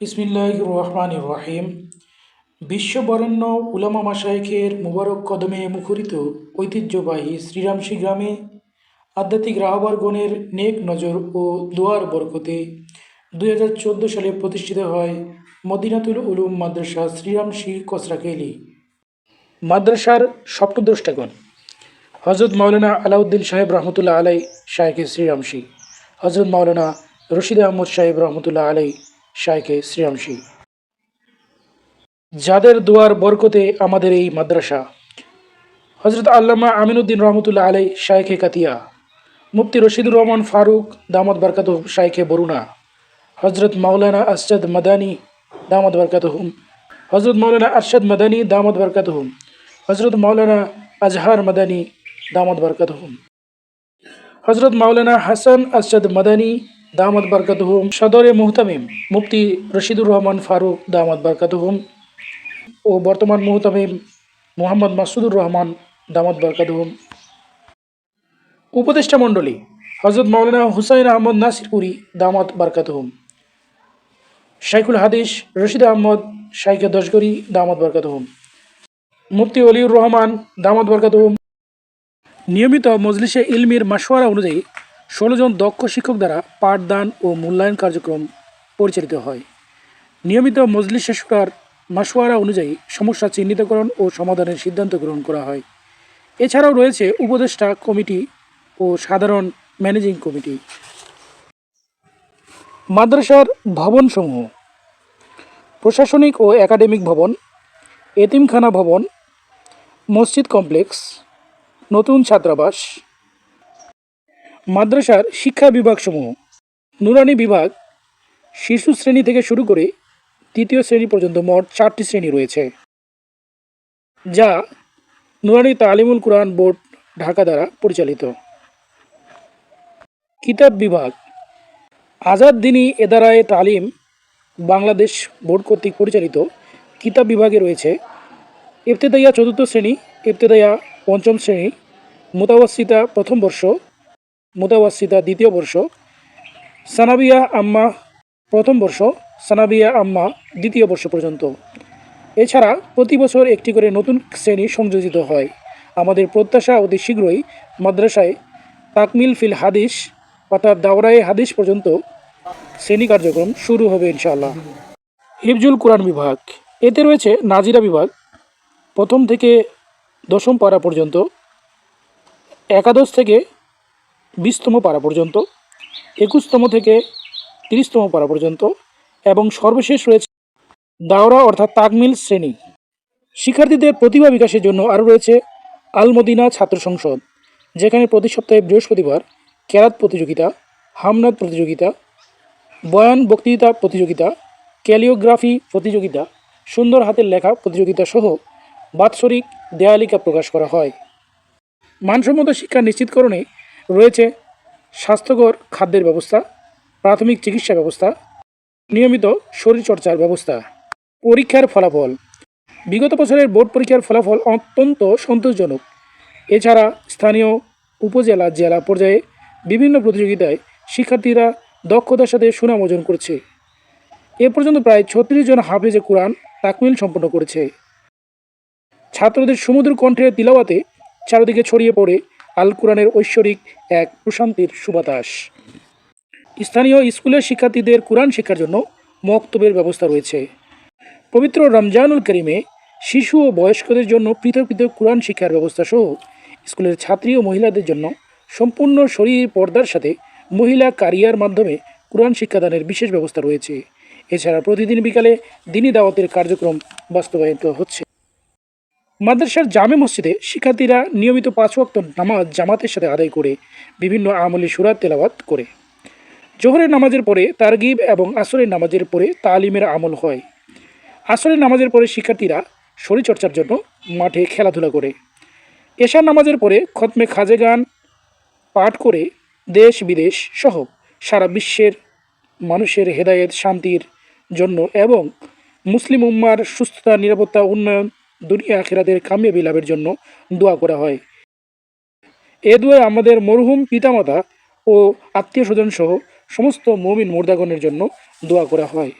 ইসমিল্লাহ রহমান রহিম বিশ্ববরেণ্য উলামা মাসায়েখের মুবারক কদমে মুখরিত ঐতিহ্যবাহী শ্রীরামশী গ্রামে আধ্যাত্মিক রাহবারগণের নেক নজর ও দোয়ার বরকতে দুই হাজার চোদ্দ সালে প্রতিষ্ঠিত হয় মদিনাতুল উলুম মাদ্রাসা শ্রীরামশী কসরাকেলি মাদ্রাসার স্বপ্নদ্রষ্টাগণ হজরত মাওলানা আলাউদ্দিন সাহেব রহমতুল্লাহ আলাই শাহেকে শ্রীরামশী হজরত মাওলানা রশিদ আহমদ সাহেব রহমতুল্লাহ আলাই শাহেকে শ্রীরামশী যাদের দোয়ার বরকতে আমাদের এই মাদ্রাসা। হজরত আল্লামা আমিনুদ্দিন রহমতুল্লাহ আলাই শায়েখে কাতিয়া, মুফতি রশিদুর রহমান ফারুক দামদ বরকাত শাইখে বরুণা হজরত মাওলানা আরশাদ মাদানী দামদ বরকাত হুম হজরত মাওলানা আরশাদ মাদানী দামদ বরকাত হুম হজরত মাওলানা আজহার মাদানী দামদ বরকাত হুম হজরত মাওলানা হাসান আরশাদ মাদানী দামদ বরকাত হুম সদরে মুহতামিম মুফতি রশিদুর রহমান ফারুক দামদ বরকাত হুম ও বর্তমান মুহতামিম মোহাম্মদ মাসুদুর রহমান দামদ বরকাতহুম। উপদেষ্টা মণ্ডলী হজরত মাওলানা হুসাইন আহমদ নাসিরপুরি দামাত বারকাতহুম। শাইখুল হাদিস রশিদ আহমদ শাইখে দশগরি দামাত বরকাতহুম। মুফতি অলিউর রহমান দামাত বরকাতহুম। নিয়মিত মজলিসে ইলমির মাসওয়ারা অনুযায়ী ষোলো জন দক্ষ শিক্ষক দ্বারা পাঠদান ও মূল্যায়ন কার্যক্রম পরিচালিত হয়। নিয়মিত মজলিসে সুরার মাসওয়ারা অনুযায়ী সমস্যা চিহ্নিতকরণ ও সমাধানের সিদ্ধান্ত গ্রহণ করা হয়। এছাড়াও রয়েছে উপদেষ্টা কমিটি ও সাধারণ ম্যানেজিং কমিটি। মাদ্রাসার ভবনসমূহ, প্রশাসনিক ও একাডেমিক ভবন, এতিমখানা ভবন, মসজিদ কমপ্লেক্স, নতুন ছাত্রাবাস মাদ্রাসার শিক্ষা বিভাগসমূহ। নুরানি বিভাগ শিশু শ্রেণি থেকে শুরু করে তৃতীয় শ্রেণি পর্যন্ত মোট চারটি শ্রেণি রয়েছে, যা নুরানি তালিমুল কোরআন বোর্ড ঢাকা দ্বারা পরিচালিত। কিতাব বিভাগ, আজাদ দিনী এদারায়ে তালিম বাংলাদেশ বোর্ড কর্তৃক পরিচালিত কিতাব বিভাগে রয়েছে ইবতেদাইয়া চতুর্থ শ্রেণি, ইবতেদাইয়া পঞ্চম শ্রেণি মোতাবাসিতা প্রথম বর্ষ মোতাবাসিতা দ্বিতীয় বর্ষ। সানাবিয়া আম্মা প্রথম বর্ষ, সানাবিয়া আম্মা দ্বিতীয় বর্ষ পর্যন্ত। এছাড়া প্রতি বছর একটি করে নতুন শ্রেণি সংযোজিত হয়। আমাদের প্রত্যাশা অতি শীঘ্রই মাদ্রাসায় তাকমিল ফিল হাদিস অর্থাৎ দাওরায়ে হাদিস পর্যন্ত শ্রেণি কার্যক্রম শুরু হবে ইনশাআল্লাহ। হিফজুল কোরআন বিভাগ। এতে রয়েছে নাজিরা বিভাগ, প্রথম থেকে দশম পাড়া পর্যন্ত, একাদশ থেকে বিশতম পাড়া পর্যন্ত, একুশতম থেকে তিরিশতম পাড়া পর্যন্ত, এবং সর্বশেষ রয়েছে দাওরা অর্থাৎ তাকমিল শ্রেণি। শিক্ষার্থীদের প্রতিভা বিকাশের জন্য আরও রয়েছে আলমদিনা ছাত্র সংসদ, যেখানে প্রতি সপ্তাহে বৃহস্পতিবার ক্যারাত প্রতিযোগিতা, হামনাদ প্রতিযোগিতা, বয়ান বক্তৃতা প্রতিযোগিতা, ক্যালিওগ্রাফি প্রতিযোগিতা, সুন্দর হাতের লেখা প্রতিযোগিতা সহ বাৎসরিক দেয়ালিকা প্রকাশ করা হয়। মানসম্মত শিক্ষা নিশ্চিতকরণে রয়েছে স্বাস্থ্যকর খাদ্যের ব্যবস্থা, প্রাথমিক চিকিৎসা ব্যবস্থা, নিয়মিত শরীরচর্চার ব্যবস্থা। পরীক্ষার ফলাফল। বিগত বছরের বোর্ড পরীক্ষার ফলাফল অত্যন্ত সন্তোষজনক। এছাড়া স্থানীয় উপজেলা, জেলা পর্যায়ে বিভিন্ন প্রতিযোগিতায় শিক্ষার্থীরা দক্ষতার সাথে সুনাম অর্জন করছে। এ পর্যন্ত প্রায় ছত্রিশ জন হাফেজে কোরআন তাকমিল সম্পন্ন করেছে। ছাত্রদের সমুদ্র কণ্ঠের তিলাওয়াতে চারদিকে ছড়িয়ে পড়ে আল কোরআনের ঐশ্বরিক এক প্রশান্তির সুবাতাস। স্থানীয় স্কুলের শিক্ষার্থীদের কোরআন শিক্ষার জন্য মক্তবের ব্যবস্থা রয়েছে। পবিত্র রমজানুল করিমে শিশু ও বয়স্কদের জন্য পৃথক পৃথক কোরআন শিক্ষার ব্যবস্থা সহ স্কুলের ছাত্রী ও মহিলাদের জন্য সম্পূর্ণ শরীর পর্দার সাথে মহিলা কারিয়ার মাধ্যমে কোরআন শিক্ষাদানের বিশেষ ব্যবস্থা রয়েছে। এছাড়া প্রতিদিন বিকালে দিনী দাওয়াতের কার্যক্রম বাস্তবায়িত হচ্ছে। মাদ্রাসার জামে মসজিদে শিক্ষার্থীরা নিয়মিত পাঁচ ওয়াক্ত নামাজ জামাতের সাথে আদায় করে, বিভিন্ন আমলি সুরাত তেলাওয়াত করে। জোহরের নামাজের পরে তারগিব এবং আসরের নামাজের পরে তালিমের আমল হয়। আসরের নামাজের পরে শিক্ষার্থীরা শরীরচর্চার জন্য মাঠে খেলাধুলা করে। এশার নামাজের পরে খতমে খাজে গান পাঠ করে দেশ বিদেশ সহ সারা বিশ্বের মানুষের হেদায়েত, শান্তির জন্য এবং মুসলিম উম্মার সুস্থতা, নিরাপত্তা, উন্নয়ন দুনিয়া আখেরাতের কামিয়াবি লাভের জন্য দোয়া করা হয়। এ দুয়ায় আমাদের মরহুম পিতামাতা ও আত্মীয় স্বজন সহ সমস্ত মমিন মুর্দাগণের জন্য দোয়া করা হয়।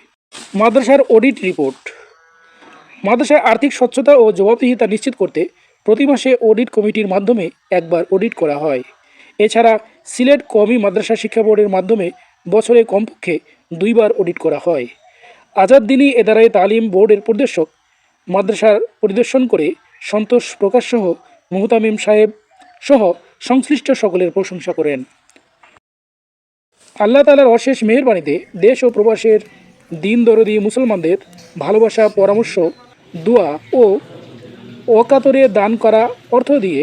মাদ্রাসার অডিট রিপোর্ট। মাদ্রাসার আর্থিক স্বচ্ছতা ও জবাবদিহিতা নিশ্চিত করতে প্রতি মাসে অডিট কমিটির মাধ্যমে একবার অডিট করা হয়। এছাড়া সিলেট কমি মাদ্রাসা শিক্ষা বোর্ডের মাধ্যমে বছরে কমপক্ষে দুইবার অডিট করা হয়। আজাদ দিনী এদারায় তালিম বোর্ডের পরিদর্শক মাদ্রাসার পরিদর্শন করে সন্তোষ প্রকাশ সহ মুহতামিম সাহেব সহ সংশ্লিষ্ট সকলের প্রশংসা করেন। আল্লাহ তালার অশেষ মেহেরবাণীতে দেশ ও প্রবাসের দিন দরদি মুসলমানদের ভালোবাসা, পরামর্শ, দোয়া ও অকাতরে দান করা অর্থ দিয়ে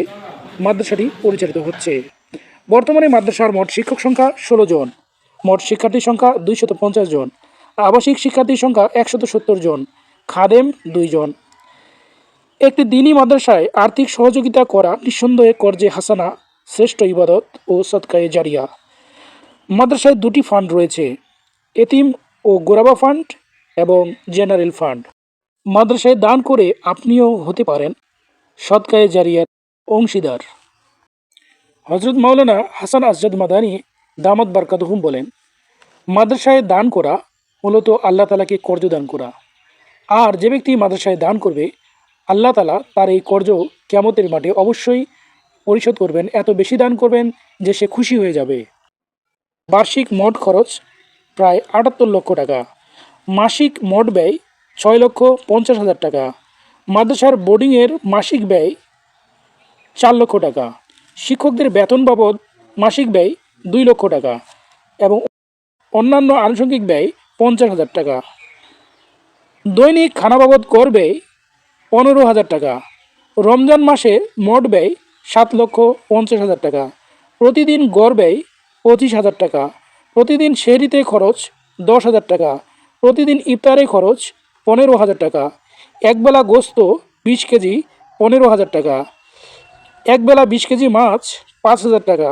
মাদ্রাসাটি পরিচালিত হচ্ছে। বর্তমানে মাদ্রাসার মোট শিক্ষক সংখ্যা ষোলো জন। মোট শিক্ষার্থীর সংখ্যা দুইশত পঞ্চাশ জন। আবাসিক শিক্ষার্থীর সংখ্যা একশত সত্তর জন। খাদেম দুইজন। একটি দিনী মাদ্রাসায় আর্থিক সহযোগিতা করা নিঃসন্দেহে কর্জে হাসানা, শ্রেষ্ঠ ইবাদত ও সৎকায়ে জারিয়া। মাদ্রাসায় দুটি ফান্ড রয়েছে, এতিম ও গোরাবা ফান্ড এবং জেনারেল ফান্ড। মাদ্রাসায় দান করে আপনিও হতে পারেন সৎকায়ে জারিয়ার অংশীদার। হজরত মাওলানা হাসান আজাদ মাদানী দামাত বারকাতহুম বলেন, মাদ্রাসায় দান করা মূলত আল্লাহ তালাকে কর্জ দান করা। আর যে ব্যক্তি মাদ্রাসায় দান করবে, আল্লাহ তালা তার এই কর্য কেমতের মাঠে অবশ্যই পরিশোধ করবেন। এত বেশি দান করবেন যে সে খুশি হয়ে যাবে। বার্ষিক মোট খরচ প্রায় আটাত্তর লক্ষ টাকা। মাসিক মোট ব্যয় ছয় লক্ষ পঞ্চাশ হাজার টাকা। মাদ্রাসার বোর্ডিংয়ের মাসিক ব্যয় চার লক্ষ টাকা। শিক্ষকদের বেতন বাবদ মাসিক ব্যয় দুই লক্ষ টাকা এবং অন্যান্য আনুষঙ্গিক ব্যয় পঞ্চাশ হাজার টাকা। দৈনিক খানা বাবদ কর ব্যয় পনেরো হাজার টাকা। রমজান মাসে মোট ব্যয় সাত লক্ষ পঞ্চাশ হাজার টাকা। প্রতিদিন গড় ব্যয় পঁচিশ হাজার টাকা। প্রতিদিন শেরিতে খরচ দশ হাজার টাকা। প্রতিদিন ইফতারে খরচ পনেরো হাজার টাকা। একবেলা গোস্ত বিশ কেজি পনেরো হাজার টাকা। একবেলা বিশ কেজি মাছ পাঁচ হাজার টাকা।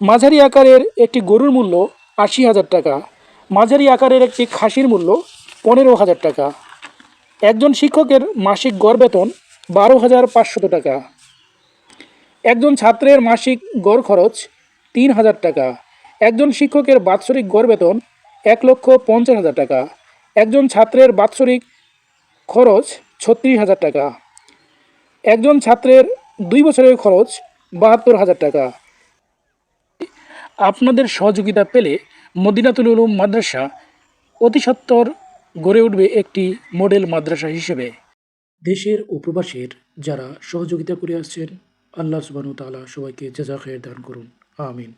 মাঝারি আকারের একটি গরুর মূল্য আশি হাজার টাকা। মাঝারি আকারের একটি খাসির মূল্য পনেরো হাজার টাকা। একজন শিক্ষকের মাসিক গড় বেতন বারো হাজার পাঁচশত টাকা। একজন ছাত্রের মাসিক গড় খরচ তিন হাজার টাকা। একজন শিক্ষকের বাৎসরিক গড় বেতন এক লক্ষ পঞ্চাশ হাজার টাকা। একজন ছাত্রের বাৎসরিক খরচ ছত্রিশ হাজার টাকা। একজন ছাত্রের দুই বছরের খরচ বাহাত্তর হাজার টাকা। আপনাদের সহযোগিতা পেলে মদিনাতুল উলুম মাদ্রাসা অতি সত্বর গড়ে উঠবে একটি মডেল মাদ্রাসা হিসেবে। দেশের ও প্রবাসের যারা সহযোগিতা করে আসছেন, আল্লাহ সুবাহ তালা সবাইকে জাজা খের দান করুন। আমিন।